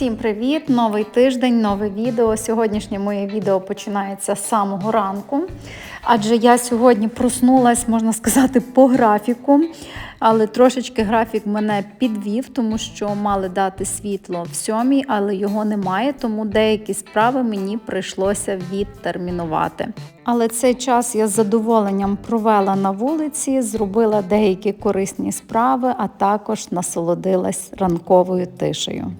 Всім привіт! Новий тиждень, нове відео. Сьогоднішнє моє відео починається з самого ранку, адже я сьогодні проснулась, можна сказати, по графіку. Але трошечки графік мене підвів, тому що мали дати світло в сьомій, але його немає, тому деякі справи мені прийшлося відтермінувати. Але цей час я з задоволенням провела на вулиці, зробила деякі корисні справи, а також насолодилась ранковою тишею.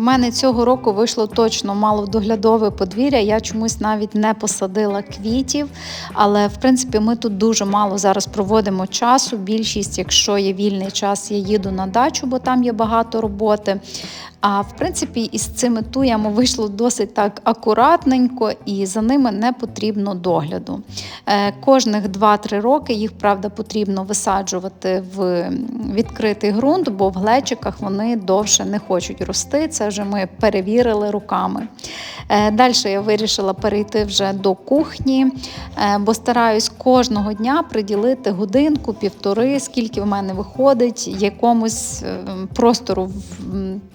У мене цього року вийшло точно мало доглядове подвір'я. Я чомусь навіть не посадила квітів, але в принципі ми тут дуже мало зараз проводимо часу. Більшість, якщо є вільний час, я їду на дачу, бо там є багато роботи. А в принципі, із цими туями вийшло досить так акуратненько, і за ними не потрібно догляду. Е, Кожних 2-3 роки їх, правда, потрібно висаджувати в відкритий ґрунт, бо в глечиках вони довше не хочуть рости. Це вже ми перевірили руками. Е, Далі я вирішила перейти вже до кухні, е, бо стараюсь кожного дня приділити годинку, півтори, скільки в мене виходить, якомусь простору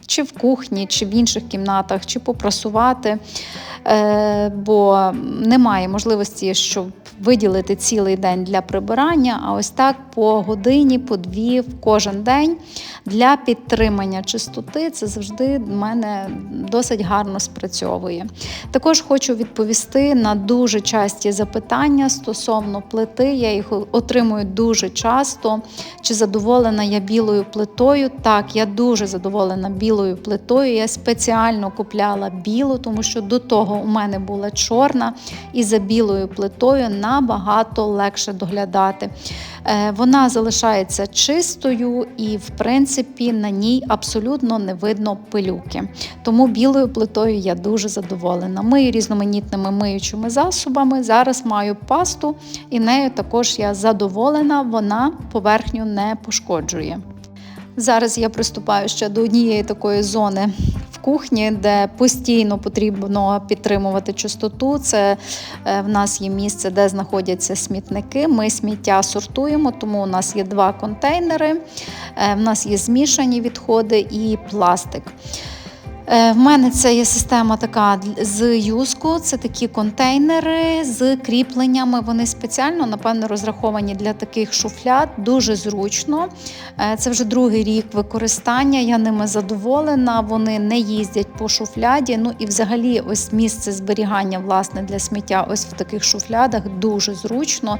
чи в кухні, чи в інших кімнатах, чи попрасувати, Е, бо немає можливості, щоб виділити цілий день для прибирання, а ось так по годині, по дві в кожен день для підтримання чистоти це завжди в мене досить гарно спрацьовує. Також хочу відповісти на дуже часті запитання стосовно плити. Я їх отримую дуже часто. Чи задоволена я білою плитою? Так, я дуже задоволена білою плитою. Я спеціально купляла білу, тому що до того у мене була чорна, і за білою плитою набагато легше доглядати. Е, Вона залишається чистою і, в принципі, на ній абсолютно не видно пилюки. Тому білою плитою я дуже задоволена. Мию різноманітними миючими засобами. Зараз маю пасту, і нею також я задоволена, вона поверхню не пошкоджує. Зараз я приступаю ще до однієї такої зони в кухні, де постійно потрібно підтримувати чистоту. Це е, в нас є місце, де знаходяться смітники. Ми сміття сортуємо, тому у нас є два контейнери. Е, В нас є змішані відходи і пластик. Е, В мене це є система така з юску. Це такі контейнери з кріпленнями. Вони спеціально, напевно, розраховані для таких шуфляд. Дуже зручно. Е, Це вже другий рік використання. Я ними задоволена. Вони не їздять по шуфляді. Ну і взагалі, ось місце зберігання власне для сміття. Ось в таких шуфлядах дуже зручно.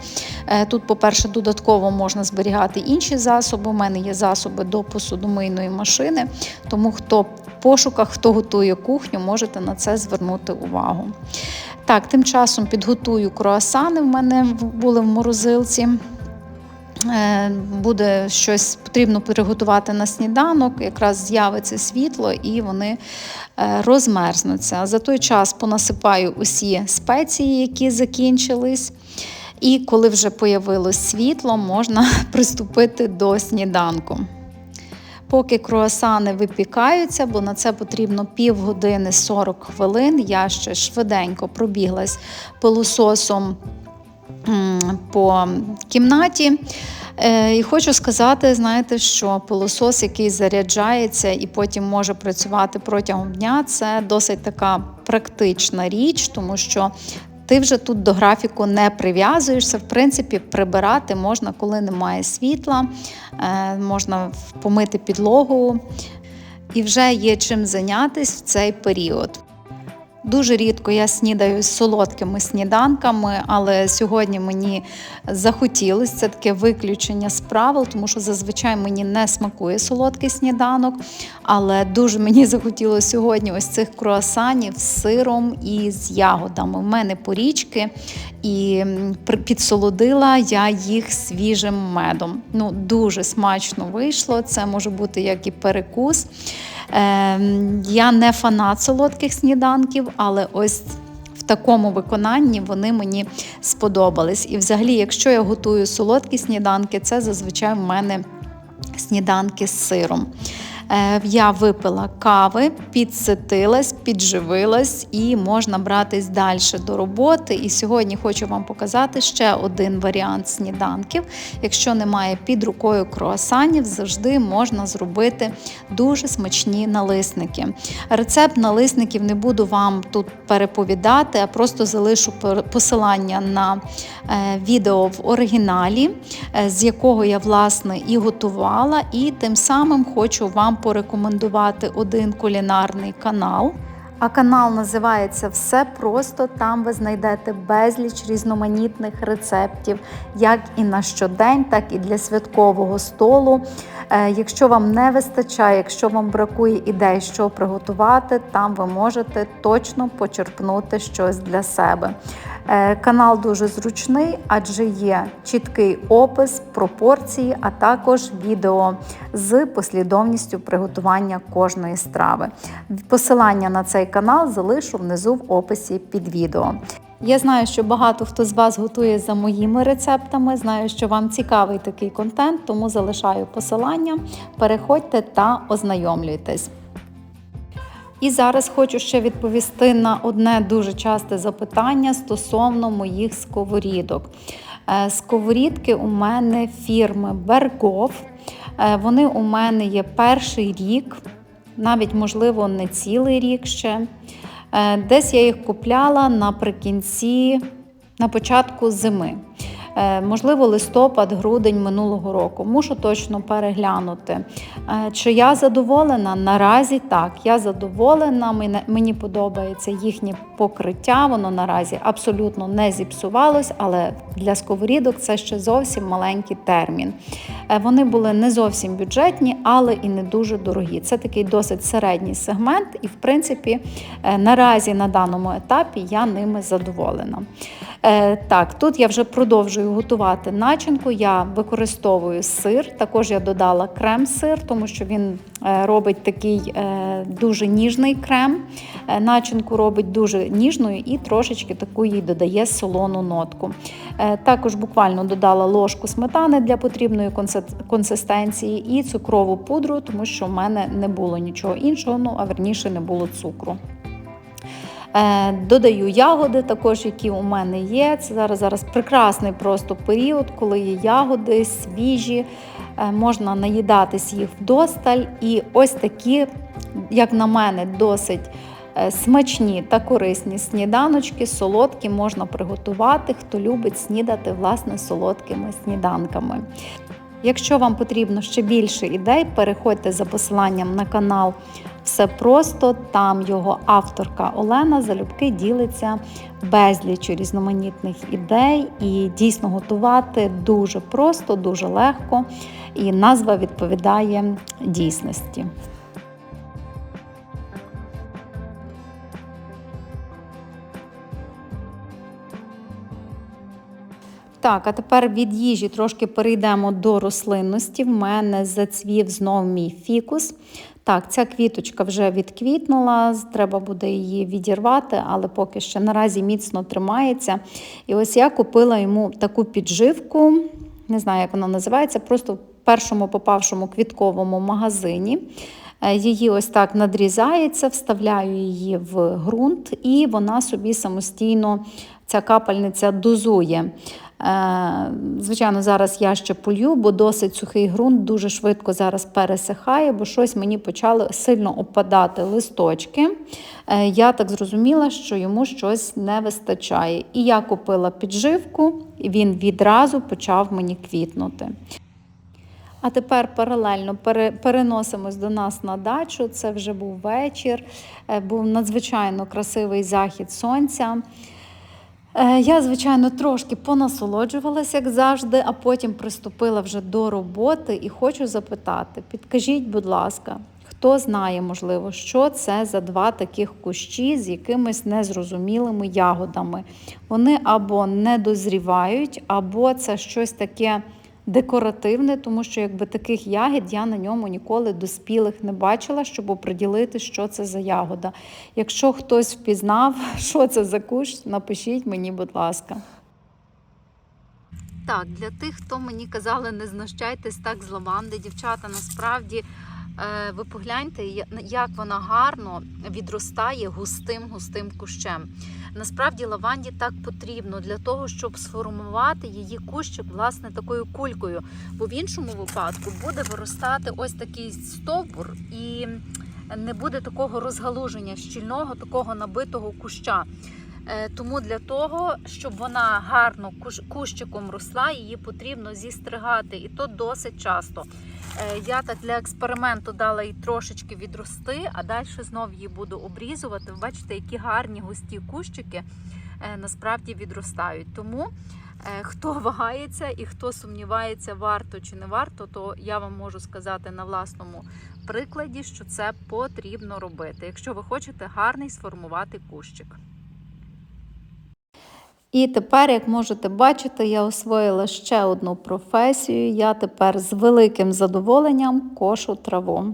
Е, Тут, по-перше, додатково можна зберігати інші засоби. У мене є засоби до посудомийної машини. Тому хто в пошуках, хто готує кухню, можете на це звернути увагу. Так, тим часом підготую круасани. В мене були в морозилці. Е, Буде щось потрібно приготувати на сніданок, якраз з'явиться світло і вони е, розмерзнуться. За той час понасипаю усі спеції, які закінчились. І коли вже появилось світло, можна приступити до сніданку. Поки круасани випікаються, бо на це потрібно півгодини 40 хвилин. Я ще швиденько пробіглась пилососом по кімнаті. Е, І хочу сказати, знаєте, що пилосос, який заряджається і потім може працювати протягом дня, це досить така практична річ, тому що ти вже тут до графіку не прив'язуєшся. В принципі, прибирати можна, коли немає світла, е, можна помити підлогу, і вже є чим зайнятися в цей період. Дуже рідко я снідаю з солодкими сніданками, але сьогодні мені захотілося це таке виключення з правил, тому що зазвичай мені не смакує солодкий сніданок. Але дуже мені захотілося сьогодні ось цих круасанів з сиром і з ягодами. У мене порічки, і підсолодила я їх свіжим медом. Ну, дуже смачно вийшло. Це може бути як і перекус. Ем, Я не фанат солодких сніданків, але ось в такому виконанні вони мені сподобались. І взагалі, якщо я готую солодкі сніданки, це зазвичай в мене сніданки з сиром. Е, Я випила кави, підситилась, підживилась і можна братись далі до роботи. І сьогодні хочу вам показати ще один варіант сніданків. Якщо немає під рукою круасанів, завжди можна зробити дуже смачні налисники. Рецепт налисників не буду вам тут переповідати, а просто залишу посилання на е, відео в оригіналі, е, з якого я власне і готувала, і тим самим хочу вам порекомендувати один кулінарний канал. А канал називається Все просто. Там ви знайдете безліч різноманітних рецептів, як і на щодень, так і для святкового столу. Е, Якщо вам не вистачає, якщо вам бракує ідей, що приготувати, там ви можете точно почерпнути щось для себе. Е, Канал дуже зручний, адже є чіткий опис, пропорції, а також відео з послідовністю приготування кожної страви. Посилання на цей канал залишу внизу в описі під відео. Я знаю, що багато хто з вас готує за моїми рецептами. Знаю, що вам цікавий такий контент, тому залишаю посилання. Переходьте та ознайомлюйтесь. І зараз хочу ще відповісти на одне дуже часте запитання стосовно моїх сковорідок. Е, Сковорідки у мене фірми Бергов. Е, Вони у мене є перший рік, навіть, можливо, не цілий рік ще. Е, Десь я їх купляла наприкінці, на початку зими. Е, Можливо, листопад, грудень минулого року. Мушу точно переглянути. Е, Чи я задоволена? Наразі так, я задоволена. Мені подобається їхнє покриття. Воно наразі абсолютно не зіпсувалось, але для сковорідок це ще зовсім маленький термін. Е, Вони були не зовсім бюджетні, але і не дуже дорогі. Це такий досить середній сегмент, і в принципі наразі на даному етапі я ними задоволена. Так, тут я вже продовжую готувати начинку. Я використовую сир. Також я додала крем-сир, тому що він е, робить такий е, дуже ніжний крем. Е, Начинку робить дуже ніжною і трошечки таку їй додає солону нотку. Також буквально додала ложку сметани для потрібної консистенції і цукрову пудру, тому що в мене не було нічого іншого, ну а верніше не було цукру. Е, Додаю ягоди, також які у мене є. Це зараз зараз прекрасний просто період, коли є ягоди, свіжі, е, можна наїдатись їх вдосталь. І ось такі, як на мене, досить е, смачні та корисні сніданочки, солодкі можна приготувати, хто любить снідати власне солодкими сніданками. Якщо вам потрібно ще більше ідей, переходьте за посиланням на канал Все просто. Там його авторка Олена залюбки ділиться безліч різноманітних ідей, і дійсно готувати дуже просто, дуже легко, і назва відповідає дійсності. Так, а тепер від їжі трошки перейдемо до рослинності. В мене зацвів знов мій фікус. Так, ця квіточка вже відквітнула, треба буде її відірвати, але поки що наразі міцно тримається. І ось я купила йому таку підживку, не знаю, як вона називається, просто в першому попавшому квітковому магазині. Е, Її ось так надрізається, вставляю її в ґрунт, і вона собі самостійно, ця капельниця дозує. Е, Звичайно, зараз я ще полью, бо досить сухий ґрунт дуже швидко зараз пересихає, бо щось мені почали сильно опадати листочки. Е, Я так зрозуміла, що йому щось не вистачає. І я купила підживку, і він відразу почав мені квітнути. А тепер паралельно переносимось до нас на дачу. Це вже був вечір, е, був надзвичайно красивий захід сонця. Е, Я, звичайно, трошки понасолоджувалася, як завжди, а потім приступила вже до роботи і хочу запитати: підкажіть, будь ласка, хто знає, можливо, що це за два таких кущі з якимись незрозумілими ягодами? Вони або не дозрівають, або це щось таке декоративне, тому що якби таких ягід я на ньому ніколи доспілих не бачила, щоб оприділити, що це за ягода. Якщо хтось впізнав, що це за кущ, напишіть мені, будь ласка. Так, для тих, хто мені казали, не знущайтесь так з лаванди, дівчата, насправді е, ви погляньте, як вона гарно відростає густим густим кущем. Насправді лаванді так потрібно для того, щоб сформувати її кущик власне такою кулькою. Бо в іншому випадку буде виростати ось такий стовбур і не буде такого розгалуження щільного, такого набитого куща. Е, Тому для того, щоб вона гарно кущиком росла, її потрібно зістригати, і то досить часто. Е, Я так для експерименту дала їй трошечки відрости, а далі знов її буду обрізувати. Ви Бачите, які гарні густі кущики е, насправді відростають. Тому хто вагається і хто сумнівається, варто чи не варто, то я вам можу сказати на власному прикладі, що це потрібно робити, якщо ви хочете гарний сформувати кущик. І тепер, як можете бачити, я освоїла ще одну професію. Я тепер з великим задоволенням кошу траву.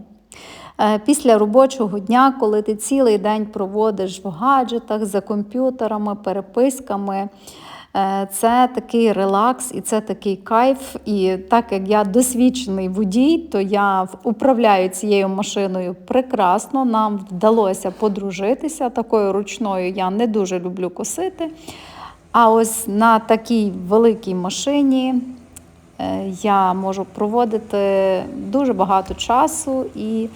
Е, Після робочого дня, коли ти цілий день проводиш в гаджетах за комп'ютерами, переписками, е, це такий релакс і це такий кайф. І так як я досвідчений водій, то я управляю цією машиною прекрасно. Нам вдалося подружитися. Такою ручною я не дуже люблю косити. А ось на такій великій машині е, я можу проводити дуже багато часу, і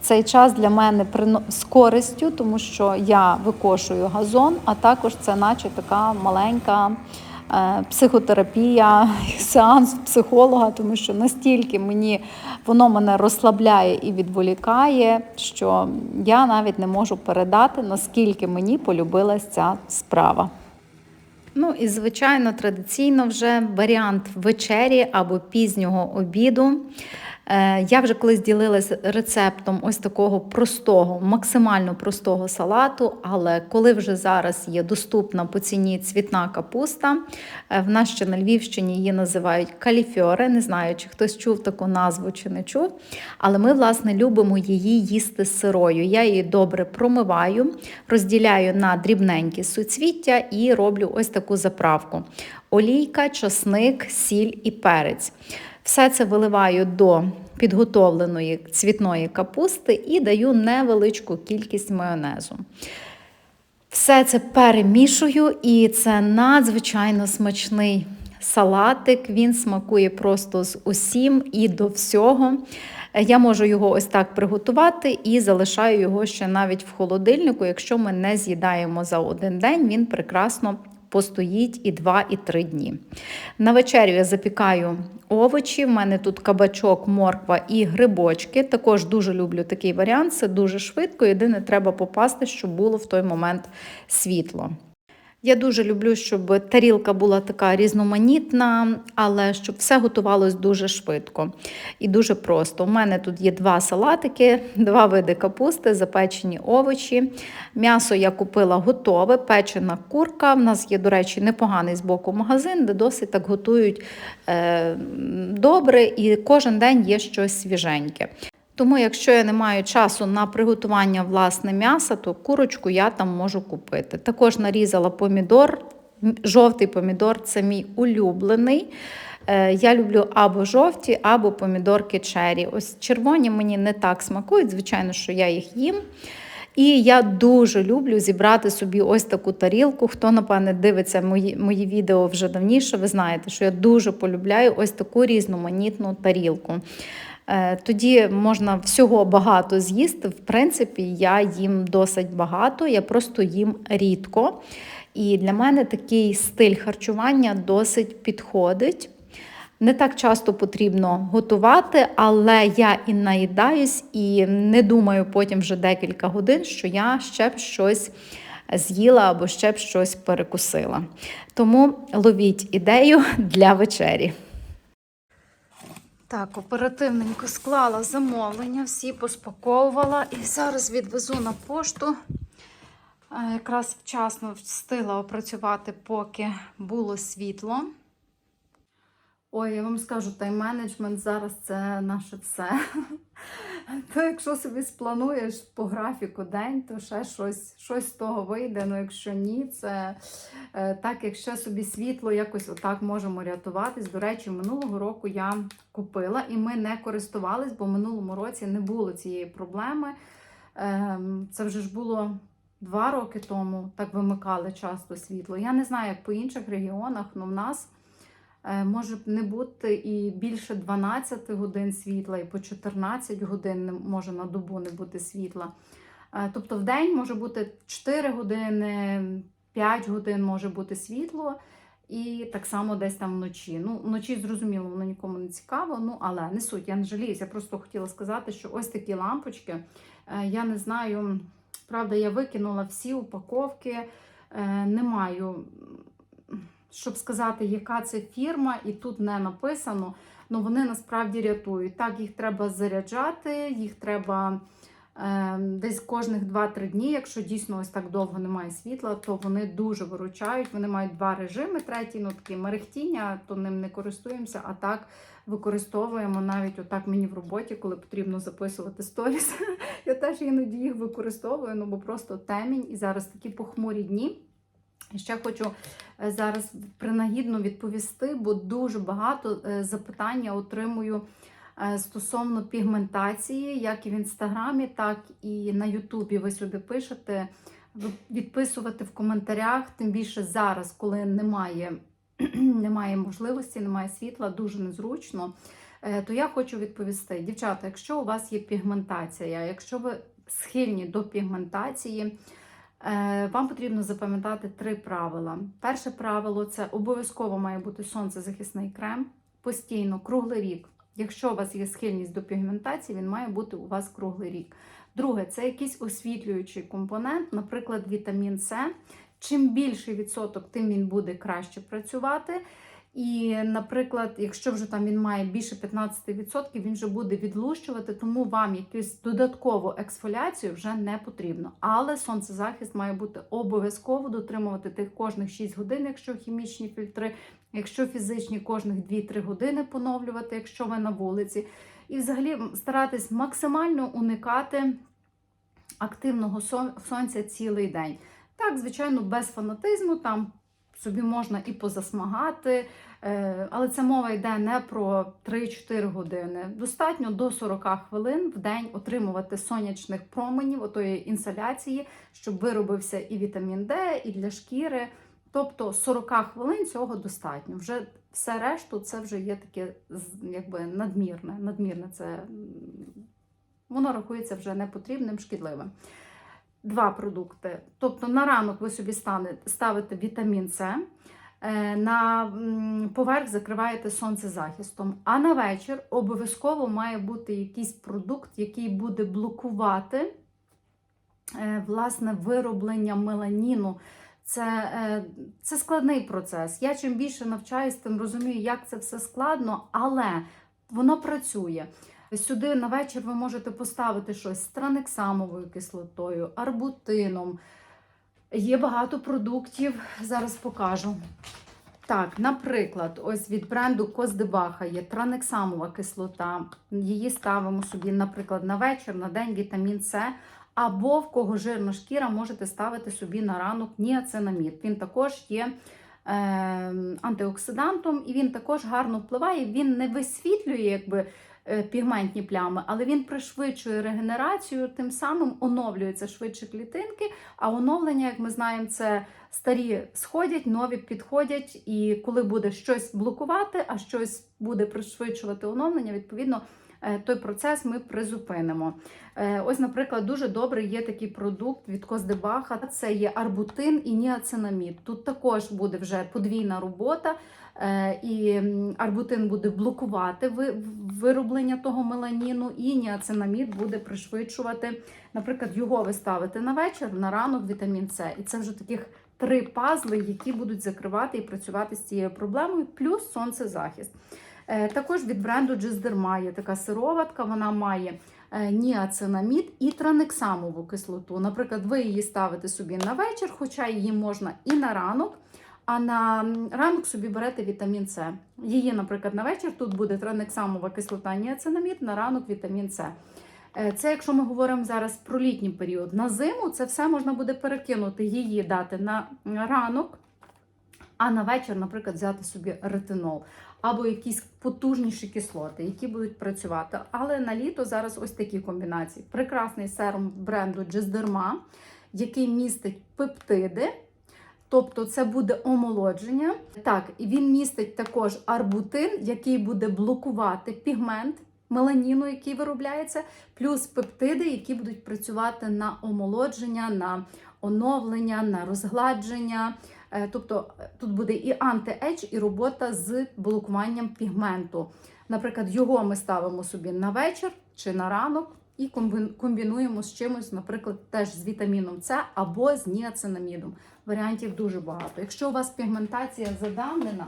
цей час для мене з користю, тому що я викошую газон, а також це наче така маленька е, психотерапія, сеанс психолога, тому що настільки мені воно мене розслабляє і відволікає, що я навіть не можу передати, наскільки мені полюбилась ця справа. Ну і звичайно, традиційно вже варіант вечері або пізнього обіду. Е, Я вже колись ділилася рецептом ось такого простого, максимально простого салату. Але коли вже зараз є доступна по ціні цвітна капуста, е, в нас ще на Львівщині її називають каліфьоре. Не знаю, чи хтось чув таку назву чи не чув. Але ми, власне, любимо її їсти сирою. Я її добре промиваю, розділяю на дрібненькі суцвіття і роблю ось таку заправку: олійка, часник, сіль і перець. Все це виливаю до підготовленої цвітної капусти і даю невеличку кількість майонезу. Все це перемішую, і це надзвичайно смачний салатик. Він смакує просто з усім і до всього. Я можу його ось так приготувати і залишаю його ще навіть в холодильнику. Якщо ми не з'їдаємо за один день, він прекрасно постоїть і 2, і 3 дні. На вечерю я запікаю овочі. В мене тут кабачок, морква і грибочки. Також дуже люблю такий варіант. Це дуже швидко. Єдине, треба попасти, щоб було в той момент світло. Я дуже люблю, щоб тарілка була така різноманітна, але щоб все готувалось дуже швидко і дуже просто. У мене тут є два салатики, два види капусти, запечені овочі. М'ясо я купила готове, печена курка. У нас є, до речі, непоганий з боку магазин, де досить так готують е, добре, і кожен день є щось свіженьке. Тому, якщо я не маю часу на приготування власне м'яса, то курочку я там можу купити. Також нарізала помідор. Жовтий помідор це мій улюблений. Е, Я люблю або жовті, або помідорки чері. Ось червоні мені не так смакують, звичайно, що я їх їм. І я дуже люблю зібрати собі ось таку тарілку. Хто, напевне, дивиться мої, мої відео вже давніше, ви знаєте, що я дуже полюбляю ось таку різноманітну тарілку. Е, Тоді можна всього багато з'їсти. В принципі, я їм досить багато, я просто їм рідко. І для мене такий стиль харчування досить підходить. Не так часто потрібно готувати, але я і наїдаюсь, і не думаю потім вже декілька годин, що я ще б щось з'їла або ще б щось перекусила. Тому ловіть ідею для вечері. Так, оперативненько склала замовлення, всі поспаковувала і зараз відвезу на пошту. Е, Якраз вчасно встигла опрацювати, поки було світло. Ой, я вам скажу, тайм-менеджмент зараз це наше все. То якщо собі сплануєш по графіку день, то ще щось, щось з того вийде. Ну якщо ні, це е, так, якщо собі світло якось отак можемо рятуватись. До речі, минулого року я купила і ми не користувались, бо в минулому році не було цієї проблеми. Ем, Це вже ж було два роки тому, так вимикали часто світло. Я не знаю, як по інших регіонах, але в нас. Е, Може не бути і більше 12 годин світла, і по 14 годин може на добу не бути світла. Е, Тобто в день може бути 4 години, 5 годин може бути світло, і так само десь там вночі. Ну, вночі, зрозуміло, воно нікому не цікаво, ну але не суть, я не жаліюсь. Я просто хотіла сказати, що ось такі лампочки. е, Я не знаю, правда, я викинула всі упаковки, не маю щоб сказати, яка це фірма, і тут не написано. Ну вони насправді рятують. Так, їх треба заряджати, їх треба е, десь кожних 2-3 дні. Якщо дійсно ось так довго немає світла, то вони дуже виручають. Вони мають два режими. Третій, ну такі мерехтіння, то ним не користуємося, а так використовуємо навіть отак мені в роботі, коли потрібно записувати сторіс. Я теж іноді їх використовую, ну бо просто темінь і зараз такі похмурі дні. Ще хочу е, зараз принагідно відповісти, бо дуже багато е, запитань я отримую е, стосовно пігментації, як і в інстаграмі, так і на Ютубі. Ви сюди пишете, відписувати в коментарях, тим більше зараз, коли немає, немає можливості, немає світла, дуже незручно. То я хочу відповісти, дівчата, якщо у вас є пігментація, якщо ви схильні до пігментації, Вам потрібно запам'ятати три правила. Перше правило це обов'язково має бути сонцезахисний крем постійно, круглий рік. Якщо у вас є схильність до пігментації, він має бути у вас круглий рік. Друге, це якийсь освітлюючий компонент, наприклад, вітамін С. Чим більший відсоток, тим він буде краще працювати. І, наприклад, якщо вже там він має більше 15%, він вже буде відлущувати, тому вам якусь додаткову ексфоляцію вже не потрібно. Але сонцезахист має бути обов'язково дотримувати тих кожних 6 годин, якщо хімічні фільтри, якщо фізичні кожних 2-3 години поновлювати, якщо ви на вулиці. І взагалі старатись максимально уникати активного сонця цілий день. Так, звичайно, без фанатизму, там собі можна і позасмагати, е, але це мова йде не про 3-4 години. Достатньо до 40 хвилин в день отримувати сонячних променів, отої інсоляції, щоб виробився і вітамін Д, і для шкіри. Тобто 40 хвилин цього достатньо. Вже все решту це вже є таке якби надмірне. Надмірне це воно рахується вже непотрібним, шкідливим. Два продукти. Тобто на ранок ви собі ставите вітамін С, е, на поверх закриваєте сонцезахистом. А на вечір обов'язково має бути якийсь продукт, який буде блокувати е, власне вироблення меланіну. Це, е, це складний процес. Я чим більше навчаюсь, тим розумію, як це все складно, але воно працює. Сюди на вечір ви можете поставити щось з транексамовою кислотою, арбутином. Є багато продуктів, зараз покажу. Так, наприклад, ось від бренду Коздебаха є транексамова кислота. Її ставимо собі, наприклад, на вечір, на день вітамін С. Або в кого жирна шкіра, можете ставити собі на ранок ніацинамід. Він також є е, антиоксидантом і він також гарно впливає. Він не висвітлює якби, пігментні плями, але він пришвидшує регенерацію, тим самим оновлюються швидше клітинки. А оновлення, як ми знаємо, це старі сходять, нові підходять. І коли буде щось блокувати, а щось буде пришвидшувати оновлення, відповідно. Е, Той процес ми призупинимо. Е, Ось, наприклад, дуже добрий є такий продукт від Коздебаха. Це є арбутин і ніацинамід. Тут також буде вже подвійна робота, е, і арбутин буде блокувати вироблення того меланіну, і ніацинамід буде пришвидшувати. Наприклад, його ви ставите на вечір, на ранок вітамін С. І це вже таких три пазли, які будуть закривати і працювати з цією проблемою, плюс сонцезахист. Е, Також від бренду Джиздерма є така сироватка, вона має е, ніацинамід і транексамову кислоту. Наприклад, ви її ставите собі на вечір, хоча її можна і на ранок, А на ранок собі берете вітамін С. Її, наприклад, на вечір тут буде транексамова кислота, ніацинамід, на ранок вітамін С. Е, Це якщо ми говоримо зараз про літній період. На зиму це все можна буде перекинути, її дати на ранок, а на вечір, наприклад, взяти собі ретинол або якісь потужніші кислоти, які будуть працювати. Але на літо зараз ось такі комбінації. Прекрасний серум бренду Джездерма, який містить пептиди. Тобто це буде омолодження. Так, і він містить також арбутин, який буде блокувати пігмент меланіну, який виробляється, плюс пептиди, які будуть працювати на омолодження, на оновлення, на розгладження. Е, Тобто е, тут буде і анти-едж, і робота з блокуванням пігменту. Наприклад, його ми ставимо собі на вечір чи на ранок і комбінуємо з чимось, наприклад, теж з вітаміном С або з ніацинамідом. Варіантів дуже багато. Якщо у вас пігментація задавнена,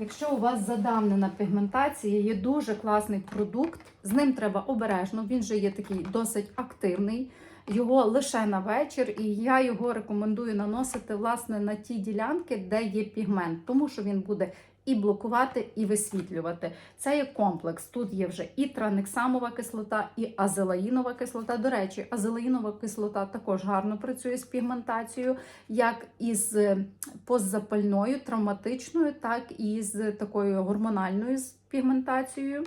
Якщо у вас задавнена пігментація, є дуже класний продукт, з ним треба обережно, він же є такий досить активний. Його лише на вечір, і я його рекомендую наносити власне на ті ділянки, де є пігмент, тому що він буде і блокувати, і висвітлювати. Це є комплекс. Тут є вже і транексамова кислота, і азелаїнова кислота. До речі, азелаїнова кислота також гарно працює з пігментацією, як із е, постзапальною, травматичною, так і з такою гормональною пігментацією,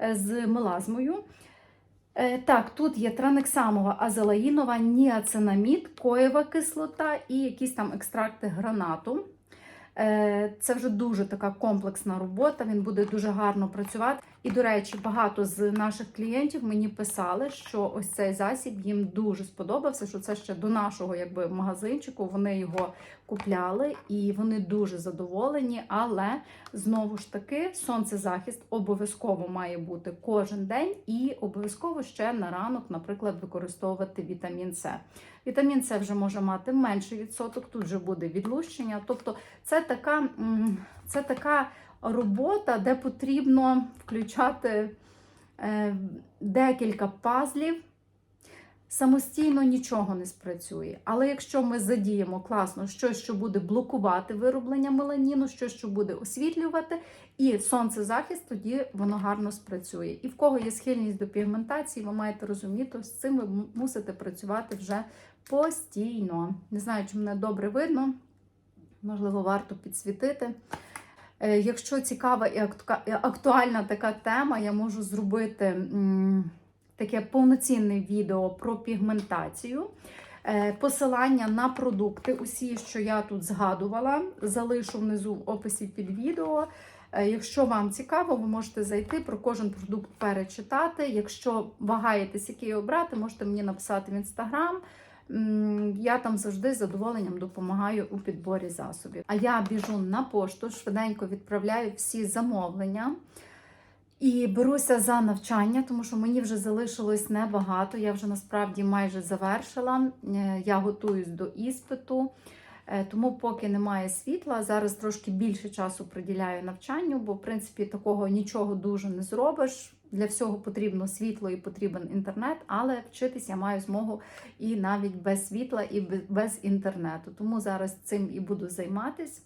е, з мелазмою. Е, Так, тут є транексамова, азелаїнова, ніацинамід, коєва кислота і якісь там екстракти гранату. Е, Це вже дуже така комплексна робота, він буде дуже гарно працювати. І, до речі, багато з наших клієнтів мені писали, що ось цей засіб їм дуже сподобався, що це ще до нашого якби, магазинчику. Вони його купляли і вони дуже задоволені. Але знову ж таки, сонцезахист обов'язково має бути кожен день, і обов'язково ще на ранок, наприклад, використовувати вітамін С. Вітамін С вже може мати менший відсоток, тут вже буде відлущення. Тобто, це така, це така робота, де потрібно включати е, декілька пазлів. Самостійно нічого не спрацює. Але якщо ми задіємо класно щось, що буде блокувати вироблення меланіну, щось, що буде освітлювати, і сонцезахист, тоді воно гарно спрацює. І в кого є схильність до пігментації, ви маєте розуміти, з цим ви мусите працювати вже постійно. Не знаю, чи мене добре видно, можливо, варто підсвітити. Е, Якщо цікава і актуальна така тема, я можу зробити таке повноцінне відео про пігментацію. Е, Посилання на продукти, усі, що я тут згадувала, залишу внизу в описі під відео. Е, Якщо вам цікаво, ви можете зайти про кожен продукт перечитати. Якщо вагаєтесь, який обрати, можете мені написати в інстаграм. Я там завжди з задоволенням допомагаю у підборі засобів. А я біжу на пошту, швиденько відправляю всі замовлення. І беруся за навчання, тому що мені вже залишилось небагато. Я вже насправді майже завершила. Е, Я готуюсь до іспиту. Е, Тому, поки немає світла, зараз трошки більше часу приділяю навчанню, бо в принципі такого нічого дуже не зробиш. Для всього потрібно світло і потрібен інтернет, але вчитись я маю змогу і навіть без світла, і бе- без інтернету. Тому зараз цим і буду займатись.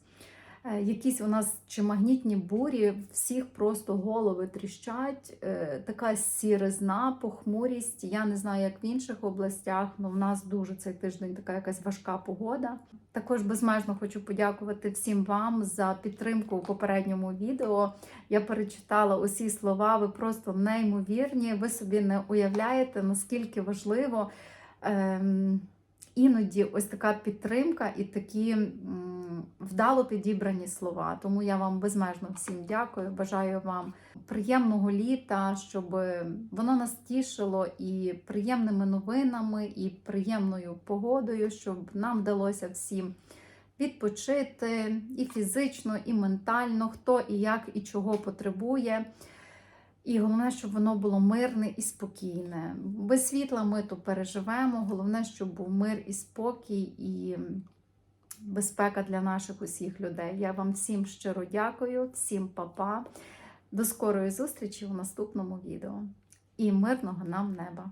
Е, Якісь у нас чи магнітні бурі, всіх просто голови тріщать, е, така сіризна, похмурість. Я не знаю, як в інших областях, але в нас дуже цей тиждень така якась важка погода. Також безмежно хочу подякувати всім вам за підтримку у попередньому відео. Я перечитала усі слова, ви просто неймовірні. Ви собі не уявляєте, наскільки важливо. Ем, Іноді ось така підтримка і такі вдало підібрані слова. Тому я вам безмежно всім дякую. Бажаю вам приємного літа, щоб воно нас тішило і приємними новинами, і приємною погодою, щоб нам вдалося всім відпочити і фізично, і ментально, хто і як і чого потребує. І головне, щоб воно було мирне і спокійне. Без світла ми то переживемо. Головне, щоб був мир і спокій, і безпека для наших усіх людей. Я вам всім щиро дякую, всім па-па. До скорої зустрічі у наступному відео. І мирного нам неба!